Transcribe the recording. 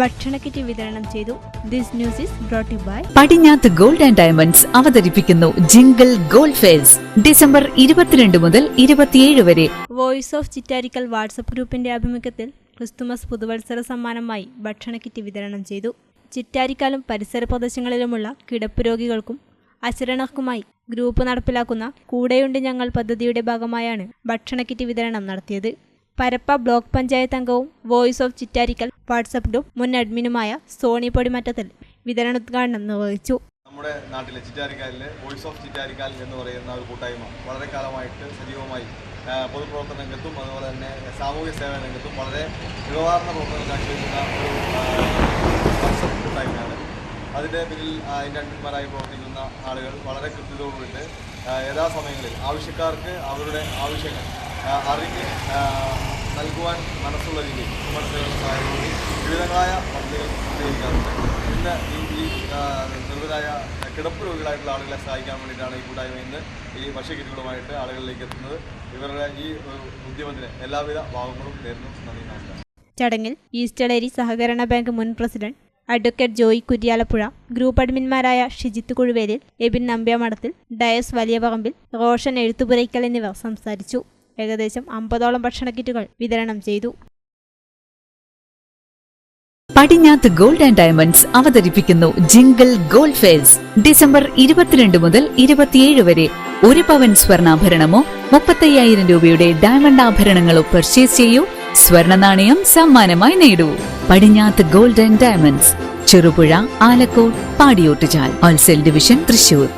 ഭക്ഷണക്കിറ്റ് വിതരണം ചെയ്തു. This news is brought by Padinjattath gold and diamonds അവതരിപ്പിക്കുന്നു. ജിംഗിൾ ഗോൾഡ് ഫെയർസ് ഡിസംബർ ഇരുപത്തിരണ്ട് മുതൽ ഇരുപത്തിയേഴ് വരെ. വോയിസ് ഓഫ് ചിറ്റാരിക്കൽ വാട്സപ്പ് ഗ്രൂപ്പിന്റെ ആഭിമുഖ്യത്തിൽ ക്രിസ്തുമസ് പുതുവത്സര സമ്മാനമായി ഭക്ഷണ കിറ്റ് വിതരണം ചെയ്തു. ചിറ്റാരിക്കാലും പരിസര പ്രദേശങ്ങളിലുമുള്ള കിടപ്പ് രോഗികൾക്കും അശരണർക്കുമായി ഗ്രൂപ്പ് നടപ്പിലാക്കുന്ന കൂടെയുണ്ട് ഞങ്ങൾ പദ്ധതിയുടെ ഭാഗമായാണ് ഭക്ഷണ കിറ്റ് വിതരണം നടത്തിയത്. പരപ്പ ബ്ലോക്ക് പഞ്ചായത്ത് അംഗവും voice of Chittarikkal WhatsApp group മുൻ അഡ്മിനുമായ സോണി പൊടിമറ്റത്തിൽ വിതരണോദ്ഘാടനം നിർവഹിച്ചു. നമ്മുടെ നാട്ടിലെ ചിറ്റാരിക്കാലിലെ വോയിസ് ഓഫ് ചിറ്റാരിക്കാൽ എന്ന് പറയുന്ന ഒരു കൂട്ടായ്മ വളരെ കാലമായിട്ട് സജീവമായി പൊതുപ്രവർത്തന രംഗത്തും അതുപോലെ തന്നെ സാമൂഹ്യ സേവന രംഗത്തും വളരെ മികവാർന്ന പ്രവർത്തനം കാഴ്ചവെക്കുന്ന ഒരു വാട്സപ്പ് കൂട്ടായ്മയാണ്. അതിന്റെ പിന്നിൽ അതിന്റെ അഡ്മിന്മാരായി പ്രവർത്തിക്കുന്ന ആളുകൾ വളരെ കൃത്യതയോടുകൂടിയിട്ട് ആ, യഥാസമയങ്ങളിൽ ആവശ്യക്കാർക്ക് അവരുടെ ആവശ്യങ്ങൾ അറിഞ്ഞ് നൽകുവാൻ മനസ്സുള്ള രീതിയിൽ മനസ്സുകളുടെ സഹായിക്കുകയും വിവിധങ്ങളായ പദ്ധതികൾ സ്വീകരിക്കാറുണ്ട്. ഇന്ന് ഈ ഈ നിർവരായ കിടപ്പ് രോഗികളായിട്ടുള്ള ആളുകളെ സഹായിക്കാൻ വേണ്ടിയിട്ടാണ് ഈ കൂട്ടായ്മ ഇന്ന് ഈ ഭക്ഷ്യക്കിറ്റുകളുമായിട്ട് ആളുകളിലേക്ക് എത്തുന്നത്. ഇവരുടെ ഈ ഉദ്യമത്തിന് എല്ലാവിധ ഭാഗങ്ങളും നേരുന്നു നന്ദി നമസ്കാരം. ചടങ്ങിൽ ഈസ്റ്റേളേരി സഹകരണ ബാങ്ക് മുൻ president advocate Joy Kuryalappuzha group അഡ്മിന്മാരായ Shijith Kuzhuvelil Ebin നമ്പ്യാമഠത്തിൽ Dias Valiyaparambil Roshan Ezhuthupurakkal എന്നിവർ സംസാരിച്ചു. ഏകദേശം അമ്പതോളം ഭക്ഷണ കിറ്റുകൾ വിതരണം ചെയ്തു. പടിഞ്ഞാത്ത് ഗോൾഡ് ആൻഡ് ഡയമണ്ട്സ് അവതരിപ്പിക്കുന്നു ജിംഗിൾ ഗോൾഡ് ഫെയർസ്. ഡിസംബർ ഇരുപത്തിരണ്ട് മുതൽ ഇരുപത്തിയേഴ് വരെ ഒരു പവൻ സ്വർണാഭരണമോ മുപ്പത്തയ്യായിരം രൂപയുടെ ഡയമണ്ട് ആഭരണങ്ങളോ പർച്ചേസ് ചെയ്യൂ. സ്വർണ നാണയം സമ്മാനമായി നേടൂ. Padinjattath gold and diamonds. Cherupuzha Alakode Padiyottuchal. Wholesale division Thrissur